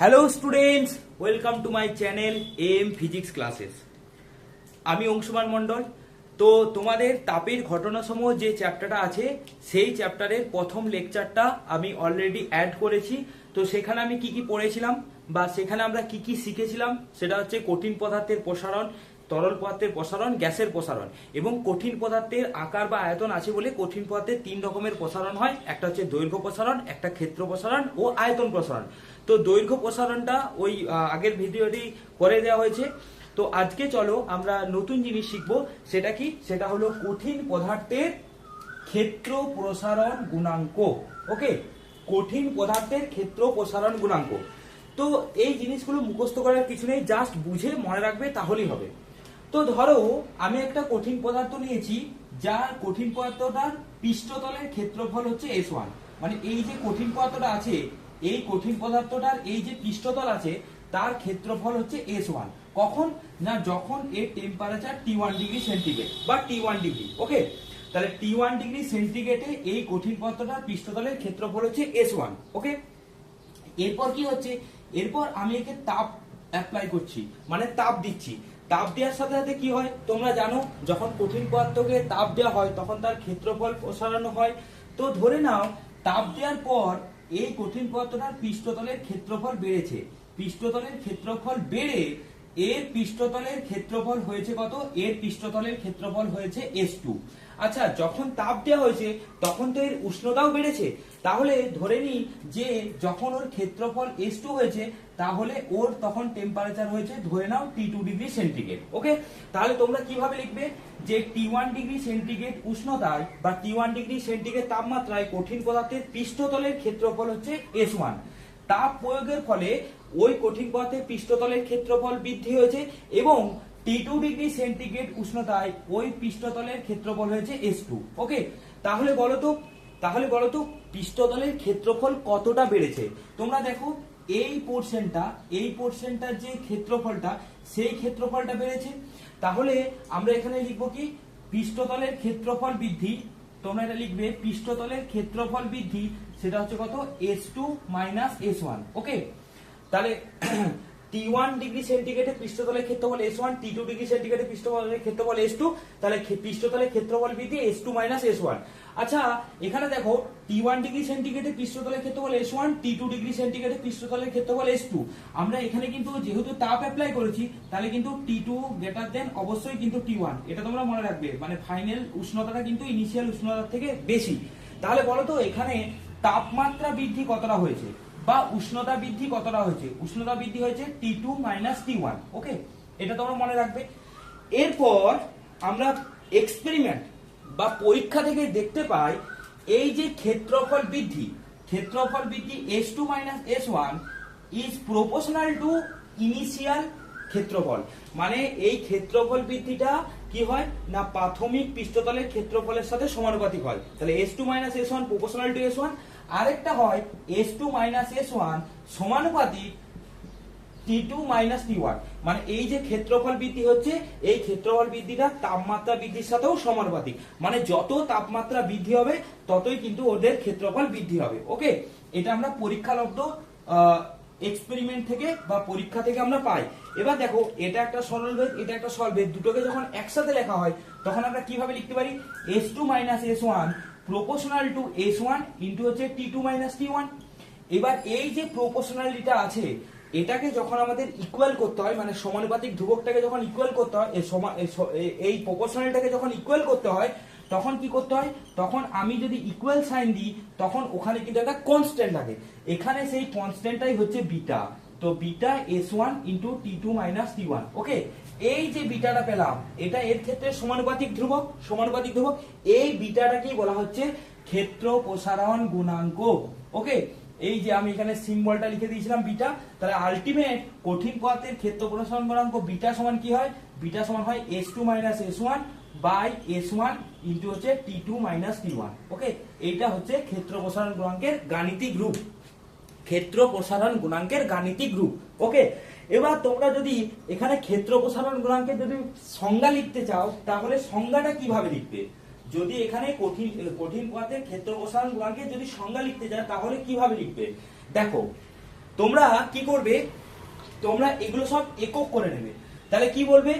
Hello students welcome to my channel M physics classes আমি অংশুমান মণ্ডল। তো তোমাদের তাপের ঘটনাসমূহ যে চ্যাপ্টারটা আছে, সেই চ্যাপ্টারের প্রথম লেকচারটা আমি অলরেডি অ্যাড করেছি। তো সেখানে আমি কি কি পড়েছিলাম বা সেখানে আমরা কি কি শিখেছিলাম, সেটা হচ্ছে কঠিন পদার্থের প্রসারণ, তরল পদার্থের প্রসারণ, গ্যাসের প্রসারণ। এবং কঠিন পদার্থের আকার বা আয়তন আছে বলে কঠিন পদার্থের তিন রকমের প্রসারণ হয়। একটা হচ্ছে দৈর্ঘ্য প্রসারণ, একটা ক্ষেত্র প্রসারণ ও আয়তন প্রসারণ। তো দৈর্ঘ্য প্রসারণটা ওই আগের ভিডিওটি করে দেওয়া হয়েছে। তো আজকে চলো আমরা নতুন জিনিস শিখব, সেটা কি? সেটা হলো কঠিন পদার্থের ক্ষেত্র প্রসারণ গুণাঙ্ক। ওকে কঠিন পদার্থের ক্ষেত্র প্রসারণ গুণাঙ্ক। তো এই জিনিসগুলো মুখস্থ করার কিছু নেই জাস্ট বুঝে মনে রাখবে, তাহলেই হবে। তো ধরো, আমি একটা কঠিন পদার্থ নিয়েছি, যার কঠিন পদার্থটার পৃষ্ঠতলের ক্ষেত্রফল হচ্ছে এস ওয়ান মানে এই যে কঠিন পদার্থটা আছে এই কঠিন পদার্থটার এই যে পৃষ্ঠতল আছে, তার ক্ষেত্রফল হচ্ছে এস ওয়ান কখন? না যখন এর temperature T one degree centigrade বা টি ওয়ান ডিগ্রি ওকে তাহলে টি ওয়ান ডিগ্রি সেন্টিগ্রেডে এই কঠিন পদার্থটার পৃষ্ঠতলের ক্ষেত্রফল হচ্ছে এস ওয়ান ওকে এরপর কি হচ্ছে? এরপর আমি একে তাপ অ্যাপ্লাই করছি মানে তাপ দিচ্ছি। তাপ দেওয়ার সাথে সাথে কি হয়? তোমরা জানো, যখন কঠিন পদার্থকে তাপ দেওয়া হয়, তখন তার ক্ষেত্রফল প্রসারানো হয়। তো ধরে নাও, তাপ দেওয়ার পর এই কঠিন পদার্থটার পৃষ্ঠতলের ক্ষেত্রফল বেড়েছে। পৃষ্ঠতলের ক্ষেত্রফল বেড়ে এর পৃষ্ঠতলের ক্ষেত্রফল হয়েছে কত? এর পৃষ্ঠতলের ক্ষেত্রফল হয়েছে এস টু আচ্ছা যখন তাপ দেওয়া হয়েছে, তখন তো এর উষ্ণতাও বেড়েছে। তাহলে ধরে নিই যে যখন ওর ক্ষেত্রফল এস টু হয়েছে, তাহলে ওর তখন টেম্পারেচার হয়েছে, ধরে নাও T two degree centigrade okay তাহলে তোমরা কীভাবে লিখবে যে টি ওয়ান ডিগ্রি সেন্টিগ্রেড উষ্ণতায় বা টি ওয়ান ডিগ্রি সেন্টিগ্রেড তাপমাত্রায় কঠিন পদার্থের পৃষ্ঠতলের ক্ষেত্রফল হচ্ছে এস ওয়ান তাপ প্রয়োগের ফলে ওই কঠিন পদার্থের পৃষ্ঠতলের ক্ষেত্রফল বৃদ্ধি হয়েছে এবং টি টু ডিগ্রি সেন্টিগ্রেড উষ্ণতায় ওই পৃষ্ঠতলের ক্ষেত্রফল হয়েছে এস টু ওকে তাহলে বলো তো, তাহলে বলো তো, পৃষ্ঠতলের ক্ষেত্রফল কতটা বেড়েছে? তোমরা দেখো, এই পোর্শনটা এই পোর্শনটার যে ক্ষেত্রফলটা, সেই ক্ষেত্রফলটা বেড়েছে। তাহলে আমরা এখানে লিখব কি? পৃষ্ঠতলের ক্ষেত্রফল বৃদ্ধি, তোমরা এটা লিখবে, পৃষ্ঠতলের ক্ষেত্রফল বৃদ্ধি, সেটা হচ্ছে কত? S two minus S one okay তাহলে টি ওয়ান ডিগ্রি সেন্টিগ্রেডে পৃষ্ঠতলের ক্ষেত্রফল S one T two degree সেন্টিগ্রেডে পৃষ্ঠতলের ক্ষেত্রফল এস টু তাহলে পৃষ্ঠতলের ক্ষেত্রফল বৃদ্ধি S two minus S one আচ্ছা এখানে দেখো টি ওয়ান ডিগ্রি সেন্টিগ্রেডে পৃষ্ঠতলের ক্ষেত্রফল S one T two degree সেন্টিগ্রেডে পৃষ্ঠতলের ক্ষেত্রফল এস টু আমরা এখানে কিন্তু যেহেতু তাপ অ্যাপ্লাই করেছি, তাহলে কিন্তু টি টু গ্রেটার দেন অবশ্যই কিন্তু টি ওয়ান এটা তোমরা মনে রাখবে মানে ফাইনাল উষ্ণতাটা কিন্তু ইনিশিয়াল উষ্ণতার থেকে বেশি। তাহলে বলো তো, এখানে তাপমাত্রা বৃদ্ধি কতটা হয়েছে? বা উষ্ণতা বৃদ্ধি কতটা হয়েছে? উষ্ণতা বৃদ্ধি হয়েছে T two minus T one okay এটা তোমরা মনে রাখবে। এরপর আমরা এক্সপেরিমেন্ট বা পরীক্ষা থেকে দেখতে পাই এই যে ক্ষেত্রফল বৃদ্ধি ক্ষেত্রফল বৃদ্ধি S two minus S one is proportional to initial ক্ষেত্রফল। মানে এই ক্ষেত্রফল বৃদ্ধিটা কি হয়? না প্রাথমিক পৃষ্ঠতলের ক্ষেত্রফলের সাথে সমানুপাতিক হয়। তাহলে S two minus S one proportional to S one আরেকটা হয় S two minus S one সমানুপাতিক T two minus T one মানে এই যে ক্ষেত্রফল বৃদ্ধি হচ্ছে, এই ক্ষেত্রফল বৃদ্ধিটা তাপমাত্রা বৃদ্ধির সাথেও সমানুপাতিক। মানে যত তাপমাত্রা বৃদ্ধি হবে, ততই কিন্তু ওদের ক্ষেত্রফল বৃদ্ধি হবে, ওকে? এটা আমরা পরীক্ষালব্ধ এক্সপেরিমেন্ট থেকে বা পরীক্ষা থেকে আমরা পাই। এবার দেখো, এটা একটা সরল ভেদ, এটা একটা সরল ভেদ। দুটোকে যখন একসাথে লেখা হয়, তখন আমরা কীভাবে লিখতে পারি? S two minus S one proportional to S one into হচ্ছে T two minus T one এবার এই যে প্রপোর্শনালিটা আছে, এটাকে যখন আমাদের ইকুয়াল করতে হয় মানে সমানুপাতিক ধ্রুবকটাকে যখন ইকুয়াল করতে হয় এই প্রপোর্শনালটাকে যখন ইকুয়াল করতে হয়, তখন কি করতে হয়? তখন আমি যদি ইকুয়াল সাইন দিই, তখন ওখানে কিন্তু একটা কনস্ট্যান্ট থাকে। এখানে সেই কনস্ট্যান্টটাই হচ্ছে বিটা তো beta S one into T two minus T one okay এই যে বিটাটা পেলাম, এটা এর ক্ষেত্রে সমানুপাতিক ধ্রুবক সমানুপাতিক ধ্রুবক, এই বিটাটাকেই বলা হচ্ছে ক্ষেত্র প্রসারণ গুণাঙ্ক। ওকে? এই যে আমি এখানে সিম্বলটা লিখে দিয়েছিলাম বিটা, তাহলে আলটিমেট কঠিন পদার্থের ক্ষেত্র প্রসারণ গুণাঙ্ক বিটা সমান কি হয়? বিটা সমান হয় S two minus S one by S one into হচ্ছে T two minus T one okay? এইটা হচ্ছে ক্ষেত্র প্রসারণ গুণাঙ্কের গাণিতিক রূপ। ক্ষেত্র প্রসারণ গুণাঙ্কের গাণিতিক রূপ। ওকে? এবার তোমরা যদি এখানে ক্ষেত্র প্রসারণ গুণাঙ্কের যদি সংজ্ঞা লিখতে চাও, তাহলে সংজ্ঞাটা কীভাবে লিখবে? যদি এখানে কঠিন কঠিন পথে ক্ষেত্র প্রসারণ গুণাঙ্কের যদি সংজ্ঞা লিখতে চাও, তাহলে কীভাবে লিখবে? দেখো, তোমরা কি করবে? তোমরা এগুলো সব একক করে নেবে। তাহলে কি বলবে?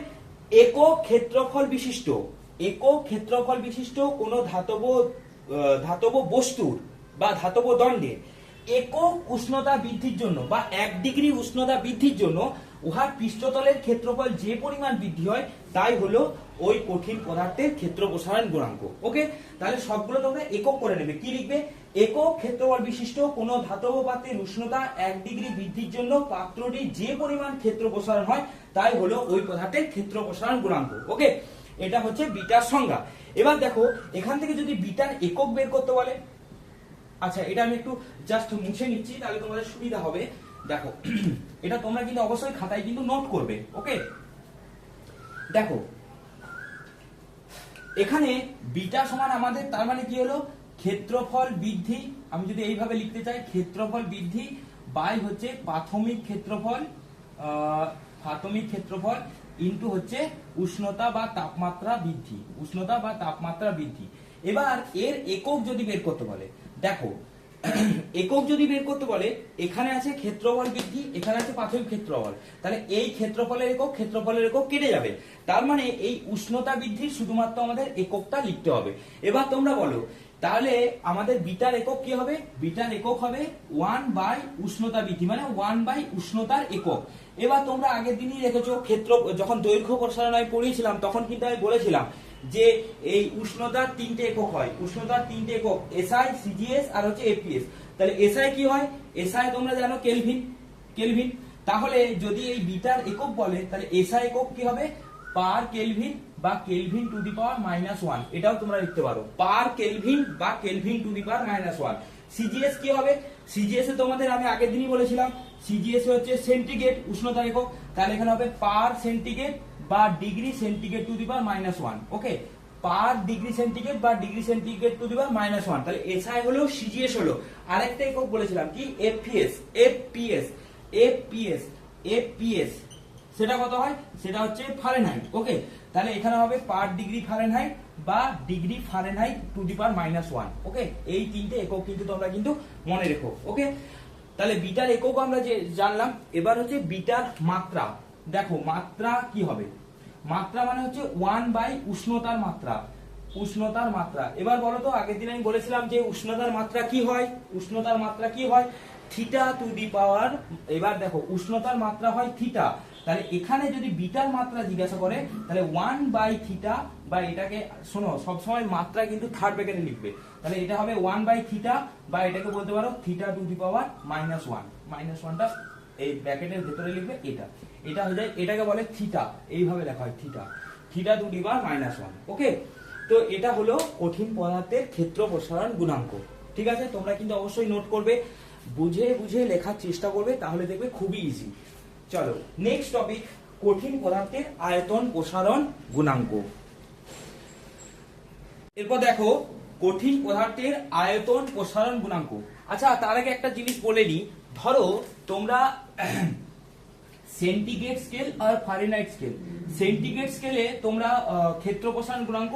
একক ক্ষেত্রফল বিশিষ্ট, একক ক্ষেত্রফল বিশিষ্ট কোন ধাতব ধাতব বস্তুর বা ধাতব দণ্ডের একক উষ্ণতা বৃদ্ধির জন্য বা এক ডিগ্রি উষ্ণতা বৃদ্ধির জন্য উহার পৃষ্ঠতলের ক্ষেত্রফল যে পরিমাণ বৃদ্ধি হয়, তাই হলো ওই কঠিন পদার্থের ক্ষেত্র প্রসারণ গুণাঙ্ক। ওকে? তাহলে সবগুলো তোমরা একক করে নেবে। কি লিখবে? একক ক্ষেত্রফল বিশিষ্ট কোন ধাতব পাত্রের উষ্ণতা এক ডিগ্রি বৃদ্ধির জন্য পাত্রটি যে পরিমাণ ক্ষেত্র প্রসারণ হয়, তাই হলো ওই পদার্থের ক্ষেত্র প্রসারণ গুণাঙ্ক। ওকে? এটা হচ্ছে বিটার সংজ্ঞা। এবার দেখো, এখান থেকে যদি বিটার একক বের করতে বলে আচ্ছা এটা আমি একটু জাস্ট মুছে নিচ্ছি, তাহলে তোমাদের সুবিধা হবে। দেখো, এটা তোমরা কিন্তু অবশ্যই খাতায় কিন্তু নোট করবে ওকে দেখো, এখানে বিটা সমান আমাদের, তার মানে কি হলো? ক্ষেত্রফল বৃদ্ধি, আমি যদি এইভাবে লিখতে চাই, ক্ষেত্রফল বৃদ্ধি বাই হচ্ছে প্রাথমিক ক্ষেত্রফল প্রাথমিক ক্ষেত্রফল ইনটু হচ্ছে উষ্ণতা বা তাপমাত্রা বৃদ্ধি, উষ্ণতা বা তাপমাত্রা বৃদ্ধি। এবার এর একক যদি বের করতে বলে দেখো, একক যদি বের করতে বলে, এখানে আছে ক্ষেত্রফল বৃদ্ধি, এখানে আছে প্রাথমিক ক্ষেত্রফল। তাহলে এই ক্ষেত্রফলের একক ক্ষেত্রফলের একক কেটে যাবে। তার মানে এই উষ্ণতা বৃদ্ধির শুধুমাত্র আমাদের এককটা লিখতে হবে। এবার তোমরা বলো, তাহলে আমাদের বিটার একক কি হবে? বিটার একক হবে ওয়ান বাই উষ্ণতা বৃদ্ধি মানে ওয়ান বাই উষ্ণতার একক। এবার তোমরা আগের দিনই রেখেছো ক্ষেত্র, যখন দৈর্ঘ্য প্রসারণ আমি পড়িয়েছিলাম, তখন কিন্তু আমি বলেছিলাম যে এই উষ্ণতার তিনটে একক হয়। উষ্ণতার তিনটে একক এসআই সিজিএস আর হচ্ছে এপিএস তাহলে এসআই কি হয়? এসআই তোমরা জানো কেলভিন। কেলভিন। তাহলে যদি এই বিটার একক বলে, তাহলে এসআই একক কি হবে? পার কেলভিন বা kelvin to the power minus one. এটাও তোমরা লিখতে পারো। পার কেলভিন বা kelvin to the power minus one. CGS কি হবে? সিজিএস এ তোমাদের আমি আগের দিনই বলেছিলাম সিজিএস হচ্ছে সেন্টিগ্রেড উষ্ণতা একক। তাহলে এখানে হবে পার সেন্টিগ্রেড বা degree centigrade to the power minus one, okay? Per degree centigrade বা degree centigrade to the power minus one, তাহলে এসআই হলো, সিজিএস হলো। আরেকটা একক বলেছিলাম কি? FPS FPS FPS FPS. সেটা কত হয়? সেটা হচ্ছে ফারেনহাইট, ওকে? তাহলে এখানে হবে পার ডিগ্রি ফারেনহাইট বা degree Fahrenheit to the power minus one, okay? এই তিনটে একক কিন্তু তোমরা কিন্তু মনে রেখো, ওকে? তাহলে বিটার একক আমরা যে জানলাম, এবার হচ্ছে বিটার মাত্রা দেখো, মাত্রা কি হবে? মাত্রা মানে হচ্ছে ওয়ান বাই উষ্ণতার মাত্রা উষ্ণতার মাত্রা। এবার বলো তো, আগের দিন আমি বলেছিলাম যে উষ্ণতার মাত্রা কি হয়? উষ্ণতার মাত্রা কি হয়? থিটা টু দি পাওয়ার এবার দেখো, উষ্ণতার মাত্রা হয় থিটা তাহলে এখানে যদি বিটার মাত্রা জিজ্ঞাসা করে, তাহলে ওয়ান বাই থিটা বা এটাকে, শোনো, সবসময় মাত্রা কিন্তু থার্ড ব্র্যাকেটে লিখবে। তাহলে এটা হবে ওয়ান বাই থিটা বা এটাকে বলতে পারো theta to the power minus one minus ওয়ানটা এই ব্র্যাকেটের ভেতরে লিখবে এটা। এটা হয়ে যায়, এটাকে বলে থিটা। এইভাবে লেখা হয়, থিটা। থিটা দুটি পাওয়ার মাইনাস ওয়ান ওকে তো এটা হলো কঠিন পদার্থের ক্ষেত্র প্রসারণ গুণাঙ্ক, ঠিক আছে? তোমরা কিন্তু অবশ্যই নোট করবে, বুঝে বুঝে লেখার চেষ্টা করবে, তাহলে দেখবে খুবই ইজি চলো নেক্সট টপিক কঠিন পদার্থের আয়তন প্রসারণ গুণাঙ্ক। এরপর দেখো, কঠিন পদার্থের আয়তন প্রসারণ গুণাঙ্ক। আচ্ছা তার আগে একটা জিনিস বলে নি ধরো, তোমরা সেন্টিগ্রেড স্কেল আর ফারেনহাইট স্কেল সেন্টিগ্রেড স্কেলে তোমরা ক্ষেত্র প্রসারণ গুণাঙ্ক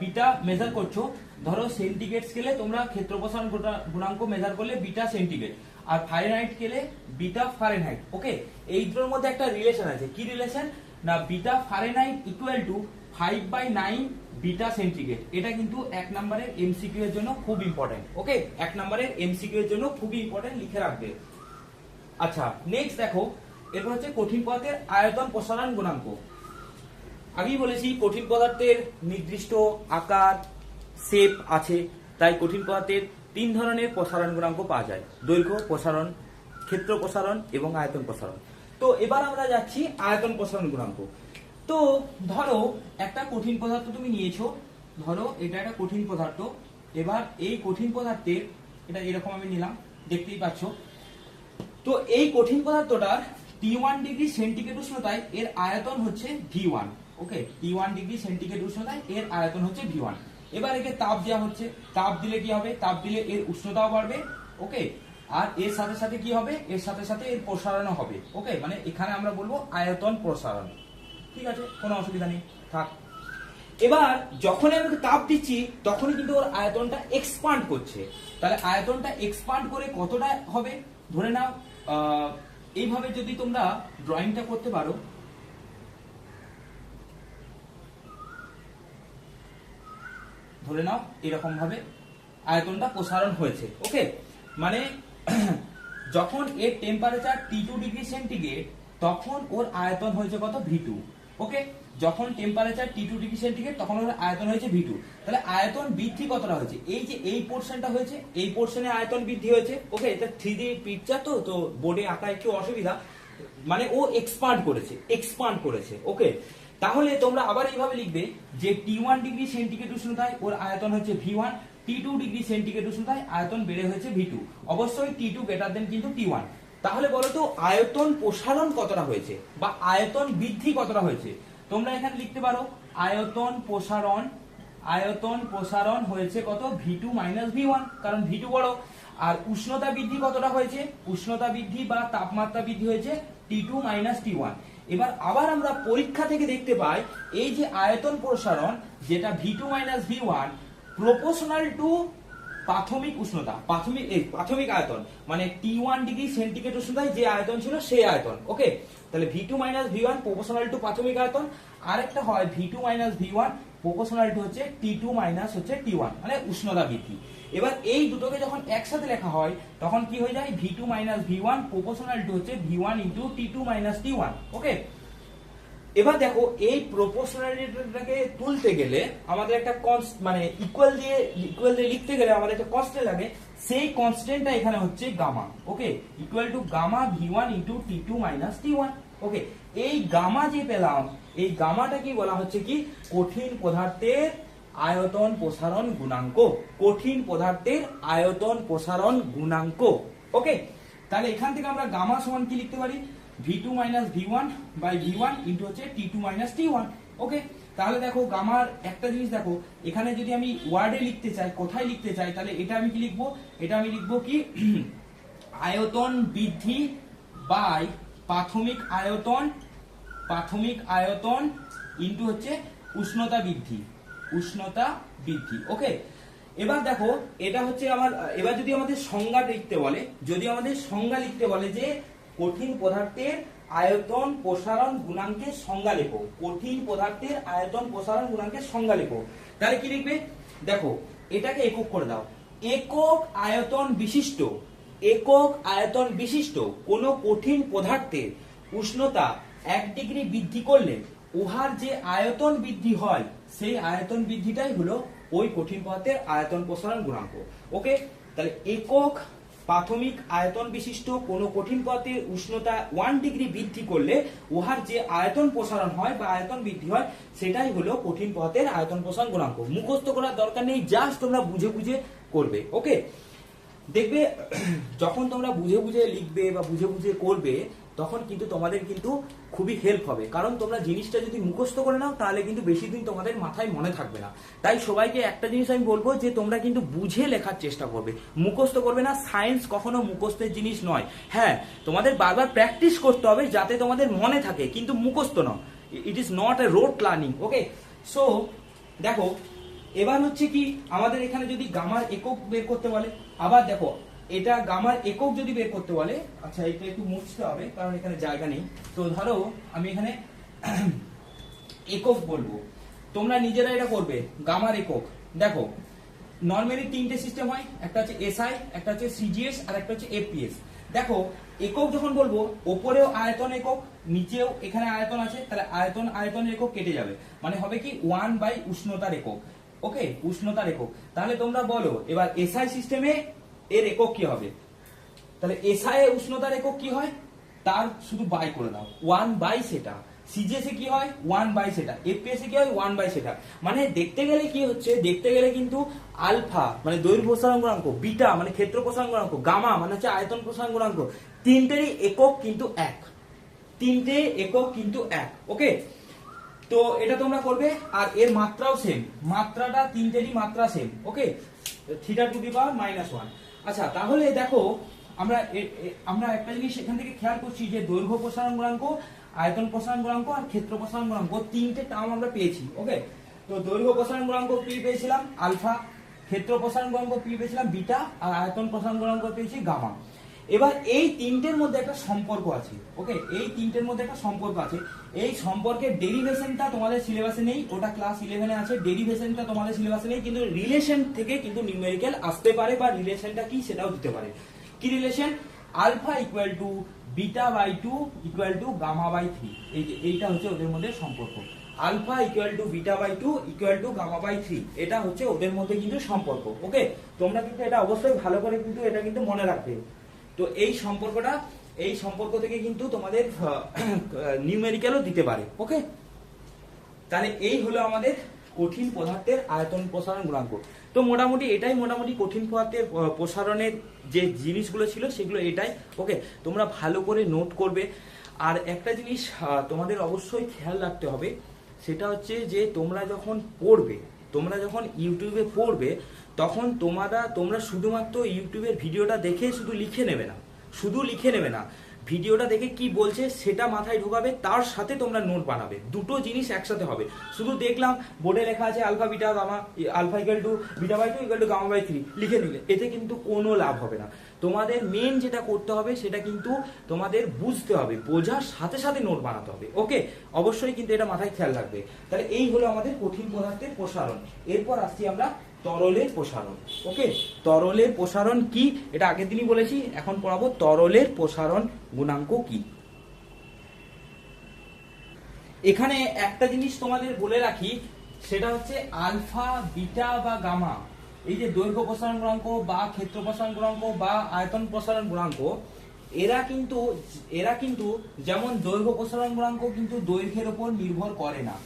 বিটা মেজার করছ। ধরো সেন্টিগ্রেড স্কেলে তোমরা ক্ষেত্র প্রসারণ গুণাঙ্ক মেজার করলে বিটা সেন্টিগ্রেড আর ফারেনহাইট স্কেলে বিটা ফারেনহাইট ওকে এই দুটোর মধ্যে একটা রিলেশন আছে। কি রিলেশন না, beta Fahrenheit equal to five by nine beta centigrade এটা কিন্তু এক নম্বরের এমসিকিউ এর জন্য খুব ইম্পর্টেন্ট ওকে এক নম্বরের এমসিকিউ এর জন্য খুবই ইম্পর্টেন্ট লিখে রাখবে। আচ্ছা নেক্সট দেখো, এরপর হচ্ছে কঠিন পদার্থের আয়তন প্রসারণ গুণাঙ্ক। আগেই বলেছি, কঠিন পদার্থের নির্দিষ্ট আকার শেপ আছে, তাই কঠিন পদার্থের তিন ধরনের প্রসারণ গুণাঙ্ক পাওয়া যায়। দৈর্ঘ্য প্রসারণ, ক্ষেত্র প্রসারণ এবং আয়তন প্রসারণ। তো এবার আমরা যাচ্ছি আয়তন প্রসারণ গুণাঙ্ক। তো ধরো একটা কঠিন পদার্থ তুমি নিয়েছো, ধরো এটা একটা কঠিন পদার্থ, এবার এই কঠিন পদার্থের, এটা এরকম আমি নিলাম, দেখতেই পাচ্ছ। তো এই কঠিন পদার্থটার টি ওয়ান ডিগ্রি সেন্টিগ্রেড উষ্ণতায় এর আয়তন হচ্ছে V one okay T one degree centigrade উষ্ণতায় এর আয়তন হচ্ছে ভি ওয়ান এবার একে তাপ দেওয়া হচ্ছে, তাপ দিলে কি হবে? তাপ দিলে এর উষ্ণতাও বাড়বে ওকে আর এর সাথে সাথে কি হবে? এর সাথে সাথে এর প্রসারণও হবে ওকে মানে এখানে আমরা বলব আয়তন প্রসারণ। ঠিক আছে, কোনো অসুবিধা নেই, থাক। এবার যখন আমি তাপ দিচ্ছি, তখনই কিন্তু ওর আয়তনটা এক্সপান্ড করছে। তাহলে আয়তনটা এক্সপান্ড করে কতটা হবে? ধরে নাও এইভাবে যদি তোমরা ড্রয়িংটা করতে পারো। ধরে নাও এরকম ভাবে আয়তনটা প্রসারণ হয়েছে, ওকে? মানে যখন এর temperature T two degree centigrade তখন ওর আয়তন হয়েছে কত? ভি টু ওকে যখন temperature T two degree centigrade তখন আয়তন হয়েছে ভি টু তাহলে আয়তন বৃদ্ধি কতটা হয়েছে? এই যে এই পোর্শনটা হয়েছে, এই পোর্শনে আয়তন বৃদ্ধি হয়েছে। ওকে এটা থ্রি ডি পিকচার তো তো বোর্ডে আঁকা একটু অসুবিধা। মানে ও এক্সপান্ড করেছে এক্সপান্ড করেছে। ওকে তাহলে তোমরা আবার এইভাবে লিখবে যে টি ওয়ান ডিগ্রি সেন্টিগ্রেড উষ্ণতায় ওর আয়তন হচ্ছে V one T two degree centigrade উষ্ণতায় আয়তন বেড়ে হয়েছে ভি টু অবশ্যই টি টু বেটার দেন কিন্তু টি ওয়ান তাহলে বলো তো, আয়তন প্রসারণ কতটা হয়েছে? বা আয়তন বৃদ্ধি কতটা হয়েছে? তোমরা এখানে লিখতে পারো, আয়তন প্রসারণ আয়তন প্রসারণ হয়েছে কত? V two minus V one কারণ ভি টু বড়। আর উষ্ণতা বৃদ্ধি কতটা হয়েছে? উষ্ণতা বৃদ্ধি বা তাপমাত্রা বৃদ্ধি হয়েছে T two minus T one এবার আবার আমরা পরীক্ষা থেকে দেখতে পাই, এই যে আয়তন প্রসারণ, যেটা V two minus V one proportional to প্রাথমিক উষ্ণতা, প্রাথমিক এই প্রাথমিক আয়তন মানে টি ওয়ান ডিগ্রি সেন্টিগ্রেড উষ্ণতায় যে আয়তন ছিল সেই আয়তন, ওকে? তাহলে V two minus V one proportional to প্রাথমিক আয়তন, আরেকটা হয় V two minus V one proportional to হচ্ছে টি টু মাইনাস হচ্ছে টি ওয়ান মানে উষ্ণতা বৃদ্ধি। এবার এই দুটোকে যখন একসাথে লেখা হয়, তখন কি হয়ে যায়? V two minus V one proportional to হচ্ছে V one into T two minus T one okay? এবার দেখো, এই প্রপোর্শনালিটিটাকে তুলতে গেলে আমাদের একটা কনস্ট মানে ইকুয়াল দিয়ে ইকুয়াল দিয়ে লিখতে গেলে আমাদের একটা কনস্ট্যান্ট লাগে। সেই কনস্ট্যান্টটা এখানে হচ্ছে gamma okay equal to gamma V one into T two minus T one okay এই গামা যে পেলাম, এই গামাটা কি বলা হচ্ছে কি? কঠিন পদার্থের আয়তন প্রসারণ গুণাঙ্ক, কঠিন পদার্থের আয়তন প্রসারণ গুণাঙ্ক ওকে তাহলে এখান থেকে আমরা গামা সমান কি লিখতে পারি? V two minus V one by V one into হচ্ছে T two minus T one okay তাহলে দেখো গামার একটা জিনিস দেখো, এখানে যদি আমি ওয়ার্ডে লিখতে চাই, কোথায় লিখতে চাই, তাহলে এটা আমি কি লিখব? এটা আমি লিখব কি? আয়তন বৃদ্ধি বাই প্রাথমিক আয়তন প্রাথমিক আয়তন ইন্টু হচ্ছে উষ্ণতা বৃদ্ধি উষ্ণতা বৃদ্ধি ওকে এবার দেখো, এটা হচ্ছে আমার, এবার যদি আমাদের সংজ্ঞা লিখতে বলে, যদি আমাদের সংজ্ঞা লিখতে বলে যে কঠিন পদার্থের আয়তন প্রসারণ গুণাঙ্কের সংজ্ঞা লেখো। কঠিন পদার্থের আয়তন প্রসারণ গুণাঙ্কের সংজ্ঞা লেখো। তাহলে কি লিখবে? দেখো, এটাকে একক করে দাও। একক আয়তন বিশিষ্ট, একক আয়তন বিশিষ্ট কোন কঠিন পদার্থের উষ্ণতা এক ডিগ্রি বৃদ্ধি করলে উহার যে আয়তন বৃদ্ধি হয়, সেই আয়তন বৃদ্ধিটাই হলো ওই কঠিন পদার্থের আয়তন প্রসারণ গুণাঙ্ক। ওকে? তাহলে একক প্রাথমিক আয়তন বিশিষ্ট কোনো কঠিন পদার্থের উষ্ণতা ওয়ান ডিগ্রি বৃদ্ধি করলে উহার যে আয়তন প্রসারণ হয় বা আয়তন বৃদ্ধি হয়, সেটাই হলো কঠিন পথের আয়তন প্রসারণ গুণাঙ্ক। মুখস্থ করার দরকার নেই জাস্ট তোমরা বুঝে বুঝে করবে ওকে দেখবে, যখন তোমরা বুঝে বুঝে লিখবে বা বুঝে বুঝে করবে তখন কিন্তু তোমাদের কিন্তু খুবই হেল্প হবে। কারণ তোমরা জিনিসটা যদি মুখস্থ করে নাও, তাহলে কিন্তু বেশি দিন তোমাদের মাথায় মনে থাকবে না। তাই সবাইকে একটা জিনিস আমি বলব যে, তোমরা কিন্তু বুঝে লেখার চেষ্টা করবে। মুখস্থ করবে না সায়েন্স কখনো মুখস্থের জিনিস নয়। হ্যাঁ তোমাদের বারবার প্র্যাকটিস করতে হবে যাতে তোমাদের মনে থাকে, কিন্তু মুখস্থ নয় it is not a road planning okay so দেখো, এবার হচ্ছে কি, আমাদের এখানে যদি গামার একক বের করতে বলে, আবার দেখো এটা গামার একক যদি বের করতে বলে আচ্ছা এটা একটু মুছতে হবে, কারণ এখানে জায়গা নেই। তো ধরো, আমি এখানে একক বলব। তোমরা নিজেরা এটা করবে, গামার একক। দেখো নর্মালি তিনটে সিস্টেম হয়, একটা হচ্ছে এসআই একটা হচ্ছে সিজিএস আর একটা হচ্ছে এপিএস দেখো, একক যখন বলব, ওপরেও আয়তন একক, নিচেও এখানে আয়তন আছে, তাহলে আয়তন, আয়তনের একক কেটে যাবে। মানে হবে কি ওয়ান বাই উষ্ণতার একক। ওকে উষ্ণতার একক। তাহলে তোমরা বলো, এবার এসআই সিস্টেমে এর একক কি হবে? তাহলে এসআই উষ্ণতার একক কি হয়? তার শুধু বাই করে দাও। ওয়ান বাই সেটা। সিজিএস কি হয়? ওয়ান বাই সেটা। এফপিএস কি হয়? ওয়ান বাই সেটা। মানে দেখতে গেলে কি হচ্ছে? দেখতে গেলে কিন্তু আলফা মানে দৈর্ঘ্য প্রসারণ গুণাঙ্ক, বিটা মানে ক্ষেত্র প্রসারণ গুণাঙ্ক, গামা মানে হচ্ছে আয়তন প্রসারণ গুণাঙ্ক, তিনটেরই একক কিন্তু এক। তিনটে একক কিন্তু এক। ওকে তো এটা তোমরা করবে, আর এর মাত্রাও সেম মাত্রাটা তিনটেরই মাত্রা same okay theta to the power minus one আচ্ছা তাহলে দেখো, আমরা আমরা একটা জিনিস এখান থেকে খেয়াল করছি যে দৈর্ঘ্য প্রসারণ গুণাঙ্ক, আয়তন প্রসারণ গুণাঙ্ক আর ক্ষেত্র প্রসারণ গুণাঙ্ক, তিনটে টার্ম আমরা পেয়েছি ওকে তো দৈর্ঘ্য প্রসারণ গুণাঙ্ক পি পেয়েছিলাম? আলফা, ক্ষেত্র প্রসারণ গুণাঙ্ক পি পেয়েছিলাম? বিটা, আর আয়তন প্রসারণ গুণাঙ্ক পেয়েছি গামা। এবার এই তিনটের মধ্যে একটা সম্পর্ক আছে ওকে এই তিনটের মধ্যে একটা সম্পর্ক আছে। এই সম্পর্কের ডেরিভেশনটা তোমাদের সিলেবাসে নেই, ওটা ক্লাস ইলেভেনে আছে ডেরিভেশনটা তোমাদের সিলেবাসে নেই, কিন্তু রিলেশন থেকে কিন্তু নিউমেরিক্যাল আসতে পারে বা রিলেশনটা কি সেটাও দিতে পারে। কি relation alpha equal to beta by two equal to gamma by three এই যে, এইটা হচ্ছে ওদের মধ্যে সম্পর্ক। Alpha equal to beta by two equal to gamma by three এটা হচ্ছে ওদের মধ্যে কিন্তু সম্পর্ক ওকে তোমরা কিন্তু এটা অবশ্যই ভালো করে কিন্তু এটা কিন্তু মনে রাখবে। তো এই সম্পর্কটা, এই সম্পর্ক থেকে কিন্তু তোমাদের নিউমেরিক্যালও দিতে পারে ওকে তাহলে এই হলো আমাদের কঠিন পদার্থের আয়তন প্রসারণ গুণাঙ্ক। তো মোটামুটি এটাই মোটামুটি কঠিন পদার্থের প্রসারণের যে জিনিসগুলো ছিল সেগুলো এটাই ওকে তোমরা ভালো করে নোট করবে। আর একটা জিনিস তোমাদের অবশ্যই খেয়াল রাখতে হবে, সেটা হচ্ছে যে তোমরা যখন পড়বে, তোমরা যখন ইউটিউবে পড়বে তখন তোমরা তোমরা শুধুমাত্র ইউটিউবের ভিডিওটা দেখে শুধু লিখে নেবে না। শুধু লিখে নেবে না। ভিডিওটা দেখে কি বলছে সেটা মাথায় ঢোকাবে, তার সাথে তোমরা নোট বানাবে। দুটো জিনিস একসাথে হবে। শুধু দেখলাম, বোর্ডে লেখা আছে alpha, beta, gamma alpha equal to beta by two equal to gamma by three লিখে নিলে এতে কিন্তু কোনো লাভ হবে না। তোমাদের মেন যেটা করতে হবে, সেটা কিন্তু তোমাদের বুঝতে হবে, বোঝার সাথে সাথে নোট বানাতে হবে। ওকে? অবশ্যই কিন্তু এটা মাথায় খেয়াল রাখবে। তাহলে এই হলো আমাদের কঠিন পদার্থের প্রসারণ। এরপর আসছি আমরা তরলের প্রসারণ ওকে তরলের প্রসারণ কি? এটা আগের দিনই বলেছি, এখন পড়াবো তরলের প্রসারণ গুণাঙ্ক কি? এখানে একটা জিনিস তোমাদের বলে রাখি, সেটা হচ্ছে আলফা, বিটা বা গামা, এই যে দৈর্ঘ্য প্রসারণ গুণাঙ্ক বা ক্ষেত্র প্রসারণ গুণাঙ্ক বা আয়তন প্রসারণ গুণাঙ্ক, এরা কিন্তু এরা কিন্তু যেমন দৈর্ঘ্য প্রসারণ গুণাঙ্ক কিন্তু দৈর্ঘ্যের উপর নির্ভর করে না,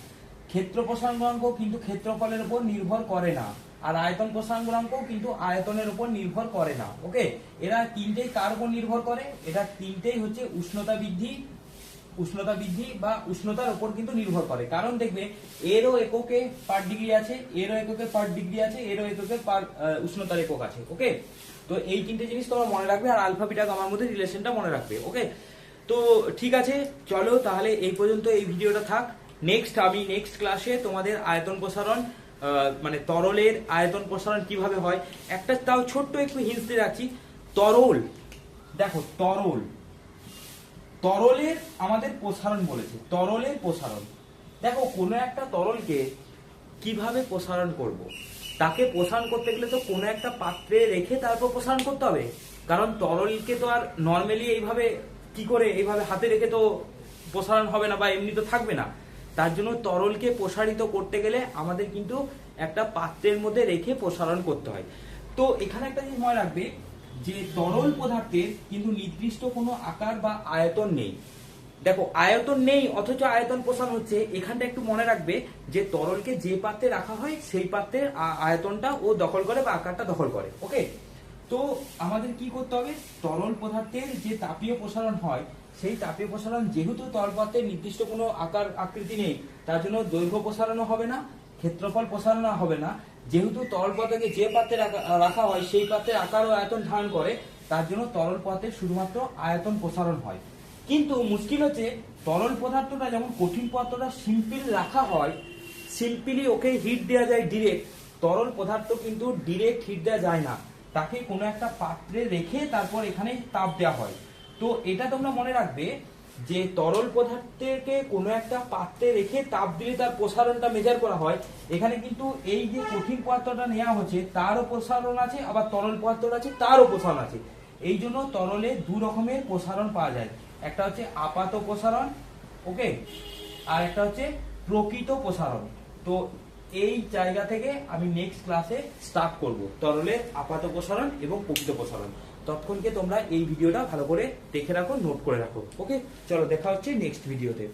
ক্ষেত্র প্রসারণ গুণাঙ্ক কিন্তু ক্ষেত্রফলের উপর নির্ভর করে না আর আয়তন প্রসারণ গুণাঙ্ক কিন্তু আয়তনের উপর নির্ভর করে না ওকে এরা তিনটেই কার উপর নির্ভর করে? এটা তিনটেই হচ্ছে উষ্ণতা বৃদ্ধি উষ্ণতা বৃদ্ধি বা উষ্ণতার উপর কিন্তু নির্ভর করে। কারণ দেখবে, এরও এককে পার ডিগ্রি আছে, এরও এককে পার ডিগ্রি আছে, এরও এককে পার উষ্ণতার একক আছে ওকে তো এই তিনটে জিনিস তোমরা মনে রাখবে আর আলফা বিটা গামার মধ্যে রিলেশনটা মনে রাখবে ওকে তো ঠিক আছে, চলো তাহলে এই পর্যন্ত এই ভিডিওটা থাক। নেক্সট আমি নেক্সট ক্লাসে তোমাদের আয়তন প্রসারণ মানে তরলের আয়তন প্রসারণ কীভাবে হয়? একটা তাও ছোট্ট একটু হিন্স দিয়ে রাখছি। তরল, দেখো, তরল। তরলের আমাদের প্রসারণ বলেছে, তরলের প্রসারণ। দেখো, কোনো একটা তরলকে কীভাবে প্রসারণ করব। তাকে প্রসারণ করতে গেলে তো কোনো একটা পাত্রে রেখে তারপর প্রসারণ করতে হবে। কারণ তরলকে তো আর নর্মালি এইভাবে কি করে, এইভাবে হাতে রেখে তো প্রসারণ হবে না বা এমনি তো থাকবে না। তার জন্য তরলকে প্রসারিত করতে গেলে আমাদের কিন্তু একটা পাত্রের মধ্যে রেখে প্রসারণ করতে হয়। তো এখানে একটা জিনিস মনে রাখবে যে তরল পদার্থের কিন্তু নির্দিষ্ট কোনো আকার বা আয়তন নেই। দেখো, আয়তন নেই, অথচ আয়তন প্রসারণ হচ্ছে। এখানটা একটু মনে রাখবে যে তরলকে যে পাত্রে রাখা হয়, সেই পাত্রের আয়তনটা ও দখল করে বা আকারটা দখল করে ওকে তো আমাদের কি করতে হবে? তরল পদার্থের যে তাপীয় প্রসারণ হয়, সেই তাপীয় প্রসারণ যেহেতু তরল পদার্থের নির্দিষ্ট কোনো আকার আকৃতি নেই, তার জন্য দৈর্ঘ্য প্রসারণও হবে না, ক্ষেত্রফল প্রসারণ হবে না। যেহেতু তরল পদার্থকে যে পাত্রে রাখা- হয়, সেই পাত্রের আকার ও আয়তন ধারণ করে, তার জন্য তরল পদার্থের শুধুমাত্র আয়তন প্রসারণ হয়। কিন্তু মুশকিল হচ্ছে, তরল পদার্থটা যেমন কঠিন পদার্থটা সিম্পিল রাখা হয় সিম্পিলি ওকে হিট দেওয়া যায় ডিরেক্ট তরল পদার্থ কিন্তু ডিরেক্ট হিট দেওয়া যায় না। তাকে কোনো একটা পাত্রে রেখে তারপর এখানে তাপ দেওয়া হয়। তো এটা তোমরা মনে রাখবে যে তরল পদার্থকে কোনো একটা পাত্রে রেখে তাপ দিলে তার প্রসারণটা মেজার করা হয়। এখানে কিন্তু এই যে কঠিন পদার্থটা নেওয়া হচ্ছে, তারও প্রসারণ আছে, আবার তরল পদার্থটা আছে, তারও প্রসারণ আছে। এই জন্য তরলে দু রকমের প্রসারণ পাওয়া যায়। একটা হচ্ছে আপাত প্রসারণ ওকে আর একটা হচ্ছে প্রকৃত প্রসারণ। তো এই জায়গা থেকে আমি নেক্সট ক্লাসে স্টার্ট করব। তরলের আপাত প্রসারণ এবং প্রকৃত প্রসারণ। তৎক্ষণকে তোমরা এই ভিডিওটা ভালো করে দেখে রাখো নোট করে রাখো। ওকে চলো, দেখা হচ্ছে নেক্সট ভিডিওতে